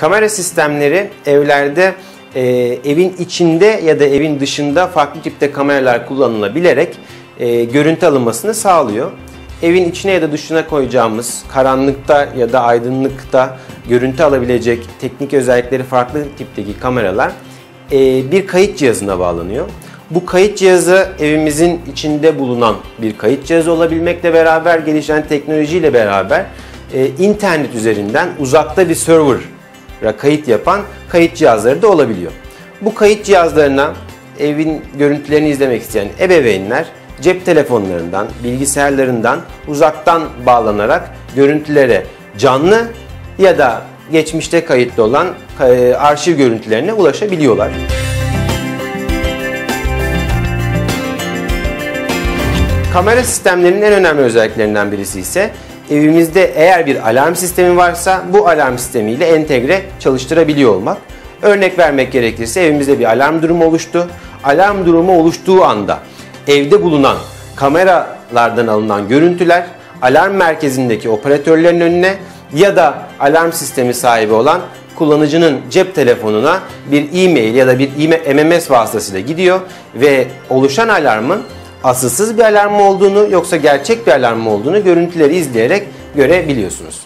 Kamera sistemleri evlerde e, evin içinde ya da evin dışında farklı tipte kameralar kullanılabilerek e, görüntü alınmasını sağlıyor. Evin içine ya da dışına koyacağımız karanlıkta ya da aydınlıkta görüntü alabilecek teknik özellikleri farklı tipteki kameralar e, bir kayıt cihazına bağlanıyor. Bu kayıt cihazı evimizin içinde bulunan bir kayıt cihazı olabilmekle beraber gelişen teknolojiyle beraber e, internet üzerinden uzakta bir server'a kayıt yapan kayıt cihazları da olabiliyor. Bu kayıt cihazlarına evin görüntülerini izlemek isteyen ebeveynler cep telefonlarından, bilgisayarlarından uzaktan bağlanarak görüntülere canlı ya da geçmişte kayıtlı olan e, arşiv görüntülerine ulaşabiliyorlar. Kamera sistemlerinin en önemli özelliklerinden birisi ise evimizde eğer bir alarm sistemi varsa bu alarm sistemiyle entegre çalıştırabiliyor olmak. Örnek vermek gerekirse evimizde bir alarm durumu oluştu. Alarm durumu oluştuğu anda evde bulunan kameralardan alınan görüntüler alarm merkezindeki operatörlerin önüne ya da alarm sistemi sahibi olan kullanıcının cep telefonuna bir e-mail ya da bir MMS vasıtasıyla gidiyor ve oluşan alarmın asılsız bir alarm mı olduğunu yoksa gerçek bir alarm mı olduğunu görüntüleri izleyerek görebiliyorsunuz.